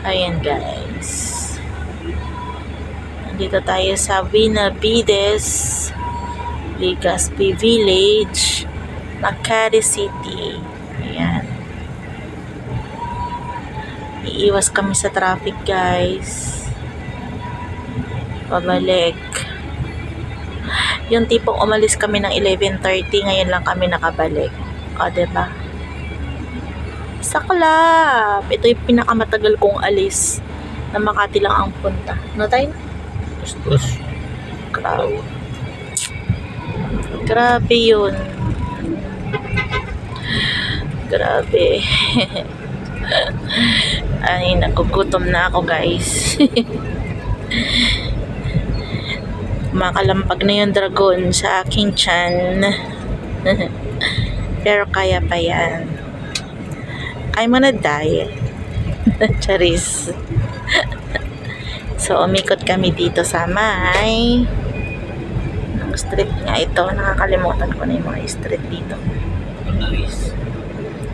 Ayan guys. Nandito tayo sa Vinavides, Legazpi Village, Makati City. Ayan. Iiwas kami sa traffic guys. Pabalik. Yung tipong umalis kami ng 11.30, ngayon lang kami nakabalik. O, diba? Saklap! Ito yung pinakamatagal kong alis na Makati lang ang punta. No tayo? Bastos. Grabe. Grabe yun. Grabe. Ay, nagugutom na ako guys. Makalampag na yung dragon sa aking chan. Pero kaya pa yan. I'm on a diet. Charis. so, umikot kami dito sa may ng street nga ito. Nakakalimutan ko na yung mga street dito. Nice.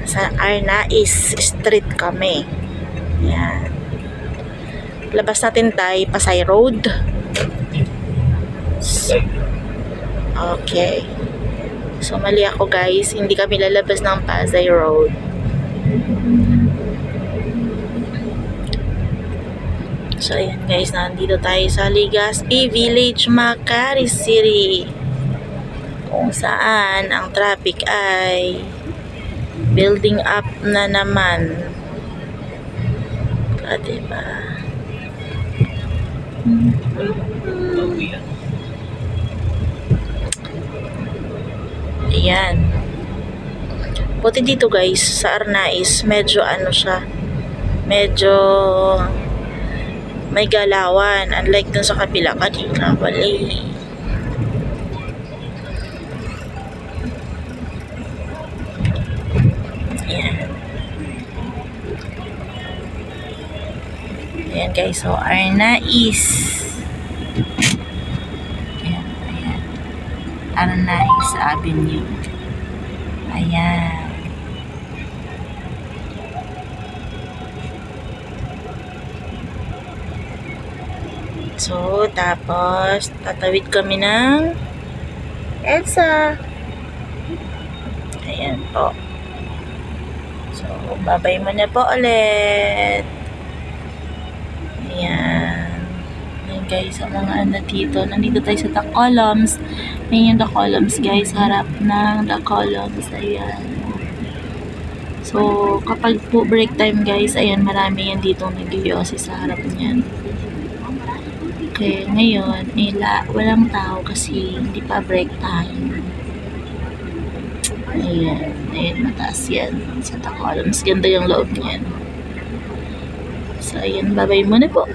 Sa Arnais Street kami. Yan. Labas natin tayo Pasay Road. Okay. So, mali ako guys. Hindi kami lalabas ng Pasay Road. So, ayan guys. Nandito tayo sa Legazpi Village, Makati City. Kung saan ang traffic ay building up na naman. Ah, diba? yan. Ayan. Buti dito guys, sa Arnais, medyo ano siya, medyo may galawan. Unlike dun sa kabila kanina, wala eh. Ayan. Ayan guys, so Arnais. Ayan, ayan. Arnais Avenue. Ayan. So, tapos, tatawid kami ng EDSA. Ayan po. So, babay mo na po ulit. Ayan. Ayan guys, ang mga ano dito. Nandito tayo sa The Columns. Ayan yung The Columns guys. Harap ng The Columns. Ayan. So, kapag po break time guys, ayan, marami yan dito nag sa harap niyan. Okay, ngayon, ila, walang tao kasi hindi pa break time. Ayan, ayan, mataas yan sa The Columns. Ganda yung loob niyan. So, ayan, babay muna po.